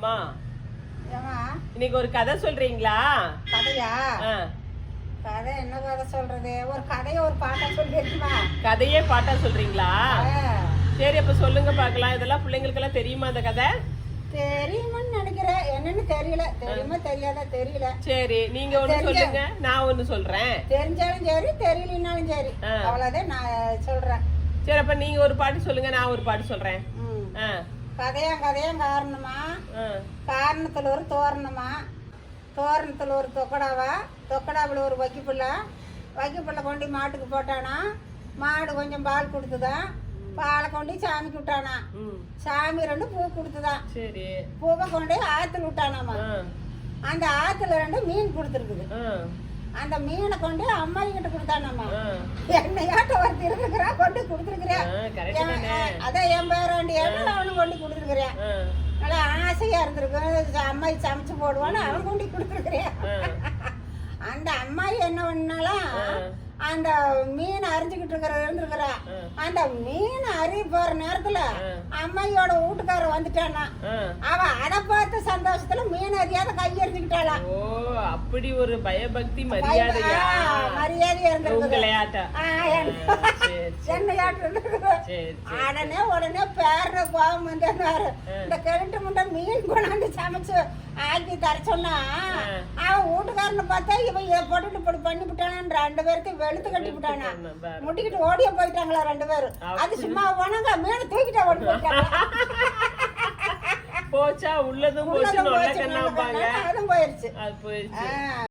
அம்மா. இன்னைக்கு ஒரு கதை சொல்றீங்களா? கதையா? கதை என்ன கதை சொல்றது? ஒரு கதையை ஒரு பாட்டா சொல்லிருக்குமா கதையே பாட்டா சொல்றீங்களா? சரி அப்ப சொல்லுங்க பார்க்கலாம். இதெல்லாம் பிள்ளைங்களுக்கெல்லாம் தெரியுமா அந்த கதை? தெரியுமான்னு நினைக்கிறேன். என்னன்னு தெரியல. தெரியுமா தெரியாதா? தெரியல. சரி நீங்க ஒண்ணு சொல்லுங்க. நான் ஒண்ணு சொல்றேன். தெரிஞ்சாலும் சரி தெரியலனாலும் சரி. அவ்வளவுதான் நான் சொல்றேன். சரி அப்ப நீங்க ஒரு பாட்டு சொல்லுங்க நான் ஒரு பாட்டு சொல்றேன். ஆ, கதையா கதையா காரணமா? காரணத்துல ஒரு தோரணமா? தோரணத்துல ஒரு தொக்கடாவா? தொக்கடாவில் ஒரு வைக்கிப்புள்ள. வைக்கிப்புள்ள கொண்டு மாட்டுக்கு போட்டானா? மாடு கொஞ்சம் பால் கொடுத்துதான் பாலை கொண்டு சாமிக்கு விட்டானா? சாமி ரெண்டு பூ கொடுத்துதான் சரி. பூவை கொண்டு ஆத்துல விட்டானாமா? அந்த ஆத்துல ரெண்டு மீன் கொடுத்துருக்குது. அந்த மீனை கொண்டு அம்மா கிட்ட கொடுத்தானாமா. என்னையாட்ட ஒருத்தர் இருக்கிறா கொண்டு கொடுத்துருக்குறேன்? அதான் என் பேராண்டி அவனும் கொண்டு கொடுத்துருக்குறேன். நல்லா ஆசையா இருந்திருக்கு அம்மாயி சமைச்சு போடுவான்னு அவன் கொண்டு கொடுத்துருக்குறேன். அந்த அம்மாயி என்ன பண்ணாலும் அந்த மீன் அரிஞ்சுக்கிட்டு இருக்கிற இருந்திருக்கிறா. அந்த மீன் அறிய போற நேரத்துல அம்மாயியோட வீட்டுக்காரர் வந்துட்டானா. அவ அதை பார்த்த சந்தோஷத்துல மீன் அறியாத கையெறிஞ்சுக்கிட்டாளாம் ஓ அப்படி ஒரு பயபக்தி மரியாதையா? மரியாதையா இருந்திருக்குது. உடனே உடனே பேர கோபம் வந்தாரு இந்த கிழட்டு முண்டை மீன் கொண்டாந்து சமைச்சு ஆக்கி தர சொன்னா அவன் வீட்டுக்காரனை பார்த்தா இவன் இதை போட்டுட்டு இப்படி பண்ணி விட்டானான்னு ரெண்டு பேருக்கு வெளுத்து கட்டி விட்டானா? முட்டிக்கிட்டு ஓடிய போயிட்டாங்களா ரெண்டு பேரும்? அது சும்மா போனாங்க மீன் தூக்கிட்டு ஓடி போயிட்டாங்க போச்சா உள்ளதும் போச்சு நொல்ல கண்ணாம்பாங்க அதுவும் போயிருச்சு அது போயிடுச்சு ஆ.